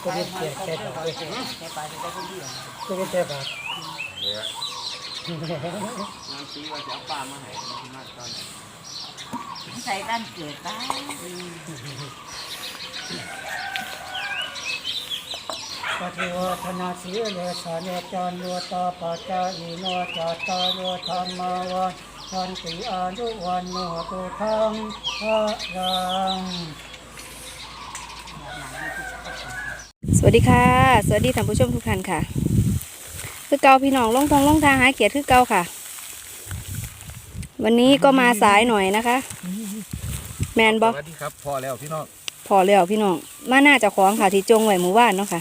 โอ้ตัวนี้แก่แก่บแค่ปลาจะได้คนเดียวตัวนี้แก่แบบน้ำซีว่าจะเอาปลามาให้ที่มาตอนใส่ด้านเกิดตาปฏิวัฒนาสีเลสาเนจารโยตาปัจจาอิโนจัตตาโยธรรมาวันสันติอายุวันโนตุทังพระรัง สวัสดีค่ะ สวัสดีท่านผู้ชมทุกท่านค่ะ คือเกาพี่น้องลงทองลงทางหาเกียรติคือเกาค่ะ วันนี้ก็มาสายหน่อยนะคะ แมนบอสวัสดีครับพอแล้วพี่น้องพอแล้วพี่น้องมาหน้าเจะของค่ะที่จงไว้หมู่บ้านเนาะค่ะ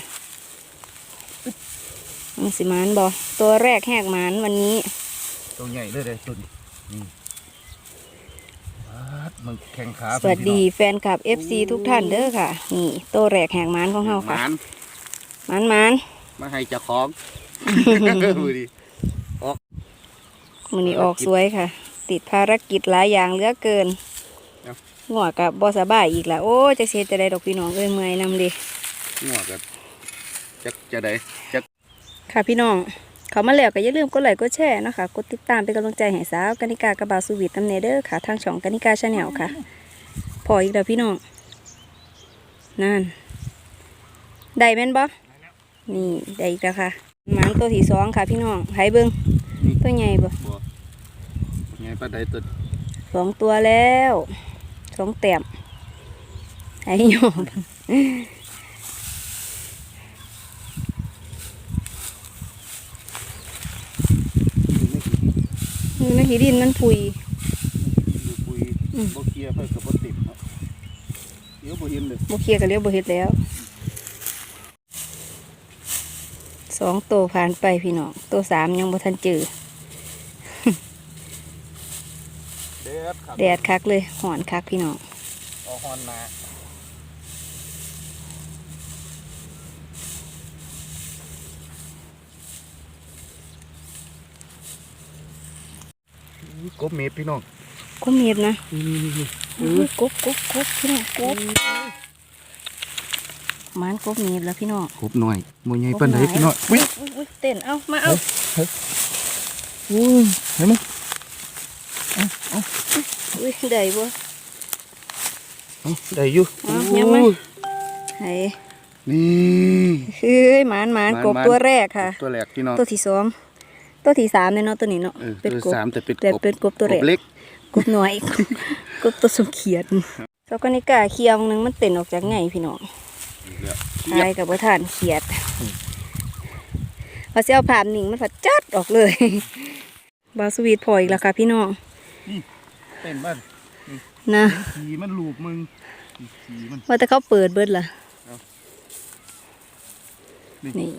มังสิหมานบอตัวแรกแหกหมานวันนี้ ตัวใหญ่เลยเลยตุนนี่วัด มันแข่งขาสวัสดีแฟนคลับ FC ทุกท่านเด้อค่ะ นี่ตัวแรกแหกหมานของพี่น้เฮาองหค่ะมานหมานหมานมาให้เจ้าของดูดิมือนี้ออกสวยค่ะ ติดภารกิจหลายอย่างเหลือเกินหัวกับบอสบายอีกแล้วโอ้ยจะเสียจะได้ดอกพี่น้องเอ้ยเมื่อยนำดิงัวกันจักจะได้จักค่ะพี่น้อง เขามาแล้วก็อย่าลืมกดไลค์กดแชร์นะคะกดติดตามเป็นกำลังใจให้สาวกานิกากระบาวสุวิทย์ตำเนเดอร์ค่ะ ทางช่องกานิกาชาแนลค่ะ พออีกแล้วพี่น้องนั่นได้แม่นบ่นี่ได้อีกแล้วค่ะหมันตัวที่สองค่ะพี่น้องให้เบิ้งตัวใหญ่บ่บัวไงปลาใดตุนสองตัวแล้วสองแต้มให้โย มมือนักขีดินมันพุยดูปุยอืมบ่เคลียร์ไปกับบ่ติดเนาะเดี๋ยวบ่เห็นเลยโบเคลียร์กันเรียบโบเฮ็ดแล้วสองตัวผ่านไปพี่น้องตัวสามยังบ่ทันเจอแดดครับแดดคักเลยหอนคักพี่น้องเอาฮอนมา กบเม็ดพี่น้องกบเมียดนะนี่นี่นี่อุ้ยกบกบกบพี่น้องกบมันกบเมียดแล้วพี่น้องกบหน่อยมวยใหญ่ปานใดพี่น้องอุ้ยอุ๊ยอุ๊ยเต้นเอามาเอาอุ้ยเห็นไหมอุ้ยได้บ่เอาได้อยู่เอายังไหมอุ้ยไห้นี่เฮ้ยหมานหมานหมานกบหมานตัวแรกค่ะ ตัวแรกพี่น้องตัวที่สอง ตัวที่สามเนี่ยเนาะตัวนี้เนาะเออเป็นตัวกบสามแต่เป็นแต่กบเป็นกบตัวแรกเล็กกบน้อยกบตัวสมเขียดเจ้าก็นี่กาเคียงหนึงมันเต้นออกจากไงพี่น้องเนี่ยทายกับว่าทานเขียดพอเสียภาพนิ่งมันผัดจัดออกเลยบาวสวีทพออีกแล้วค่ะพี่น้องเต้นบ้านนะขี่มันลูบมึงขี่มันว่าแต่เขาเปิดเบิดล่ะเอานี่นี่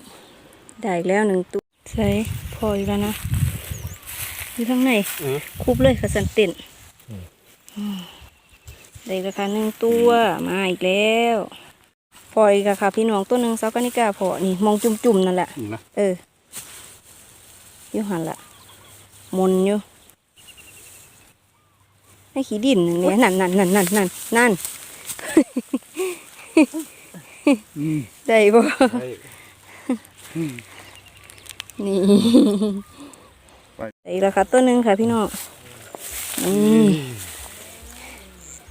ได้อีกแล้วหนึ่งตัว ใช่พออีกแล้วนะอยู่ข้างในเออคุบเลยค่ะสันเต้นอืมได้อีกแล้วค่ะหนึ่งตัวมาอีกแล้วพออีกแล้วค่ะ พี่น้องตัวหนึ่งเสากานิกาพอนี่มองจุ่มๆนั่นแหละนี่นะเอออยู่หันละมนอยู่ให้ขี้ดินนั่นเนี่ยนั่นนั่นนั่นนั่นนั่นนั่นอืมได้บ่ใช่ นี่ไปได้อีกแล้วค่ะตัวหนึ่งค่ะพี่น้องอืม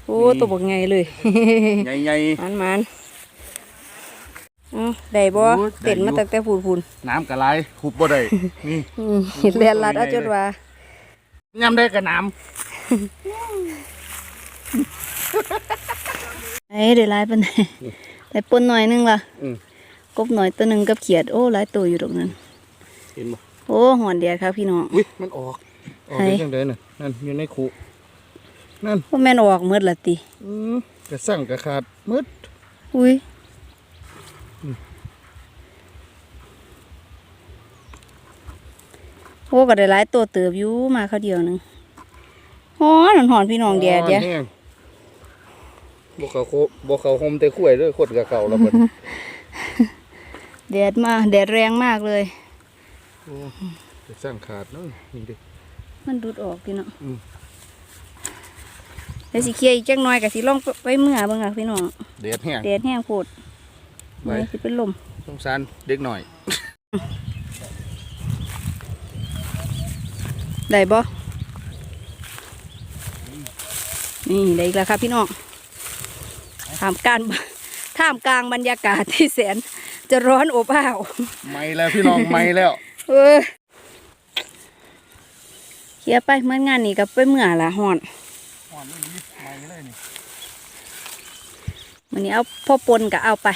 โอ้ตัวบกไงเลยใหญ่ใหญ่มันมันเอ้าได้บ่โอ้ยได้เต็นมาอยู่ตั้งแต่พูนพูนน้ำกระไรหุบบ่ได้นี่ๆอืมเห็นเรียนรัดเอาจนว่าย่ำได้กระน้ไอ้เดี๋ยวลายปันไหนแต่ปนหน่อยนึงล่ะำอืมกบหน่อยตัวหนึ่งกับเขียดโอ้หลายตัวอยู่ตรงนั้น เห็นบ่โอ้หอนเดียดครับพี่น้องอุ้ยมันออกออกไหนได้จังไดน่ะนั่นอยู่ในคูนั่นพวกแม่นออกหมืดละติอืมกระสั่งกระขาดมืดอุ้ยโอ้ก็ได้หลายตัวเติบอยู่มาเขาวเดียวหนึงหอนหอนๆพี่น้องเดียดเดียแห้งบ่เขาโคบ่เขาคมแต่ข่วยเด้อขดกับเขาแล้วเพิ่นแดดมาแดดแรงมากเลย โอ้จะสร้างขาดเนาะนี่เดิมันดูดออกพี่เนาะอืมแล้วสิเคลียร์อีกจักหน่อยก็สิลองไปเมื่อเบิ่งค่ะพี่น้องเด็ดแห้งแดดแห้งโพดไว้นี่สิเป็นลมสงสารเด็กหน่อย ได้บ่นี่ได้อีกแล้วครับพี่น้องถามการท่ามกลางบรรยากาศที่แสน จะร้อนอบอ้าว ไม่แล้วพี่น้องไม่แล้ว เออเคลียร์ไปเมื่องานนี้กับไปเมื่อละห่อนอ่อนนี่ไม่เลยนี่วันนี้เอาพ่อปนกับเอาไป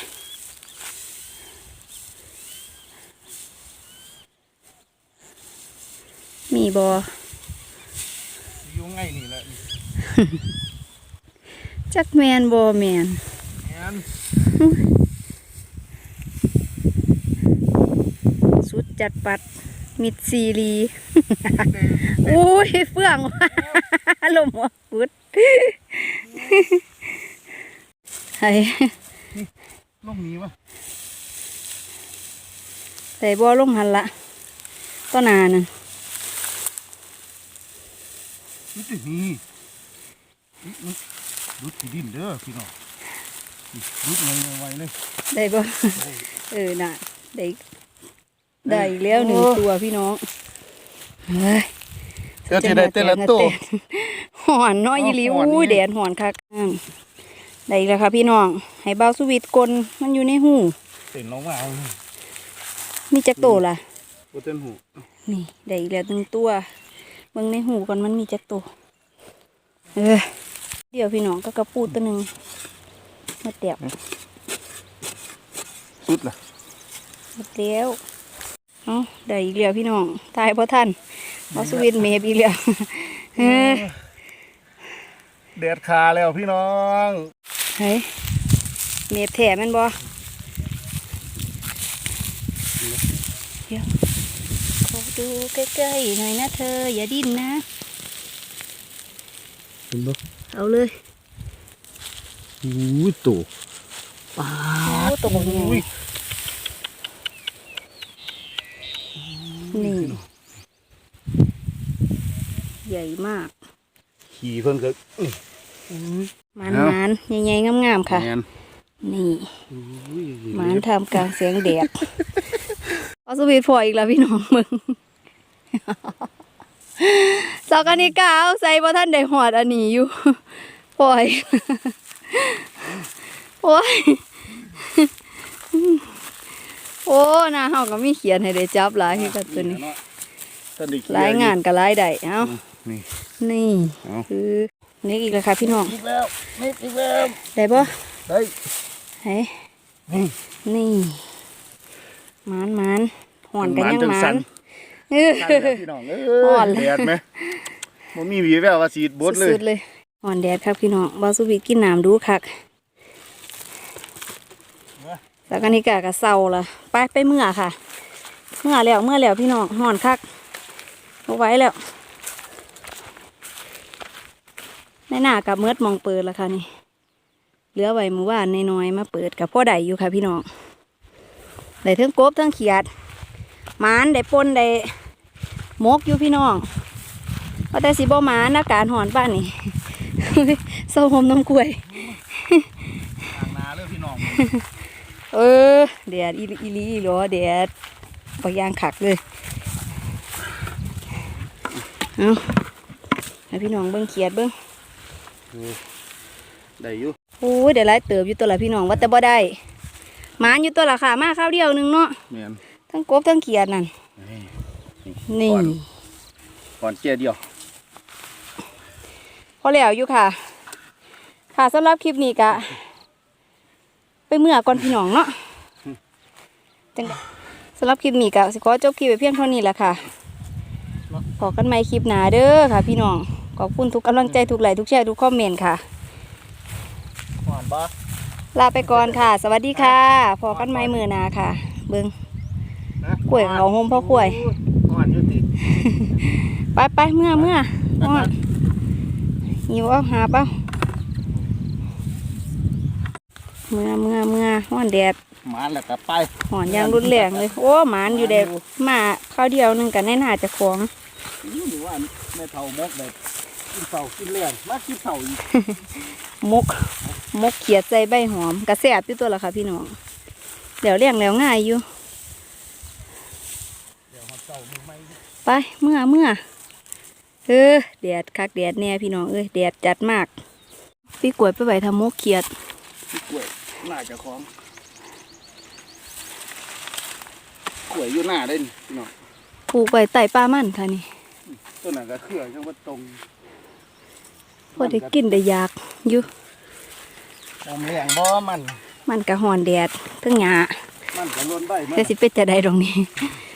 มีบออยู่ไงนี่แหละจักแมนบอแมนแม่น สุด จัดปัด มิดซีรีอุ้ยเฟื่องว่ะลมหัวฟุดไห้ลงนี้วะใส่บอลงหันละก็นานนั่นนี่ตินี่นี่นี่ดูดที่ดินเด้อพี่น้องนี่ดูดไวไวๆเลย ได้บ่เออน่ะได้ ได้อีกแล้วหนึ่งตัวพี่น้องเฮ้ยเดี๋ยวจะได้แต่ละตัวหอนน้อยยีหลีอ๋อหอนอุ้ยนี่แดดหอนคักอืมได้อีกแล้วค่ะพี่น้อง ให้เบาสวิตกลมันอยู่ในหูเต็นลงมาเอามีจักโตล่ะบนเต้นหูนี่ได้อีกแล้วหนึ่งตัวเบิ่งในหูก่อนมันมีจักโตเออเดี๋ยวพี่น้องก็กระปูตัวหนึ่งมาเตียบสุดล่ะหมดแล้ว เอาได้อีกแล้วพี่น้องตายเพราะท่านเบาสวิตเมฟอีกแล้วเออแดดคาแล้วพี่น้องเฮ้ยเมียบแถมมันบ่เดี๋ยวขอดูใกล้ๆหน่อยนะเธอ อย่าดิ้นนะเห็นบ่เอาเลยอู้ตัวปลาโอ้ตัวใหญ่ อุ้ย นี่ ใหญ่มาก ขี่เพิ่นก็นี่มันเอามันใหญ่ๆงามๆค่ะแม่นนี่อุ้ยมันทำกลางเสียงแดดเอาสวีทพออีกแล้วพี่น้องมึงสอกอันนี้กเอาใส่บ่ท่านได้หอดอันนี้อยู่ปล่อยโอ้ย โอ้หน้าเฮาก็มีเขียนให้ได้จับหลายคือกันตัวนี้เาะตอนนี้หลายงานก็หลายได้เอ้านี่นี่เอาคือนี่อีกแล้วค่ะพี่น้องอีกแล้วนี่อีกแล้วได้บ่ได้เฮ้นี่นี่หมานหมานหอนกันยังหจัมานสั่เออใช่แล้วพี่น้องเอ้อ่อนยเลยแดดไหมมันมีวีแววว่าสีดบดเลยสุดๆเลยหอนแดดครับพี่น้องบาสุบิกินน้ำดูคัก สักอันนี้กะกะเศร้าละไปไปเมื่อค่ะ เมื่อแล้วเมื่อแล้วพี่น้องหอนคักเอาไว้แล้ว ในหน้ากับเมือดมองเปิดล้วค่ะนี่ เหลือไว้มือว่านน้อยมาเปิดกับพ่อใดอยู่ค่ะพี่น้องได้ทั้งกบทั้งเขียดหมานได้ปนได้มกอยู่พี่น้องว่าแต่สิบ่หมานอาการหอนป้านนี่เศร้าหมน้ำกล้วยทางนาเลยพี่น้อง เออแดดอีหลีอีหลีเหรอแดดปากยางขักเลยเอาให้พี่น้องเบิ้งเขียดเบิ้งได้อยู่โอ้ยเดี๋ยวไล่เติบอยู่ตัวละพี่น้องว่าแต่บ่ได้หมานอยู่ตัวละค่ะ มาข้าวเดียวหนึงเนาะแม่นทั้งกบทั้งเขียดนั่นนี่นี่ก่อนก่อนเจียเดียว พอแล้วอยู่ค่ะ ค่ะสำหรับคลิปนี้กะ ไปเมื่อก่อนพี่น้องเนาะจังใดสำหรับคลิปนี้กะสิขอจบคลิปไปเพียงเท่านี้แหละค่ะพอกันใหม่คลิปหน้าเด้อค่ะ พี่น้องขอบคุณทุกกำลังใจทุกไลค์ทุกแชร์ทุกคอมเมนต์ค่ะก่อนบ่ลาไปก่อนค่ะ สวัสดีค่ะ พอกันใหม่มือหนาค่ะ เบิงนะกล้วยเหงาโฮมพ่อกล้วยก่อนอยู่ติไปไปเมื่อเมื่อฮอดหิวเอาหาเป้า เมื่อเมื่อเมื่อห้อนแดดมาแล้วก็ไปหอนยางรุนแรงเลย โอ้หมานอยู่แดดมาคข้าวเดียวหนึงกันแน่นาเจะของนี่หรือว่าแม่เฒ่ามกแบบกินเสากินแรงมากินเสาอีกมกมกเขียดใส่ใบหอมกระแสบอยู่ตัวละค่ะพี่น้องเดี๋ยวเลี้ยงแล้วง่ายอยู่เดี๋ยวหอดเสามือไม่ไปเมื่อเมื่อเออแดดคักแดดแน่พี่น้องเอ้ยแดดจัดมากพี่กล้วยไปไหวทำมกเขียดพี่กล้วย หน้าเจะคล้าของกล้วยอยู่หน้าได้นี่พี่น้องปลูกไว้ใต้ป้ามันค่ะนี่ต้นนั้นก็เครือจังว่าตรงพอได้กินได้อยากอยู่ตามเลี้ยงบ่มัน มันกะหอนแดดเทั้งหยามันก็ล้นใบมันแต่สิเป็ดจะได้ตรงนี้ไปถึงมันหัวมัน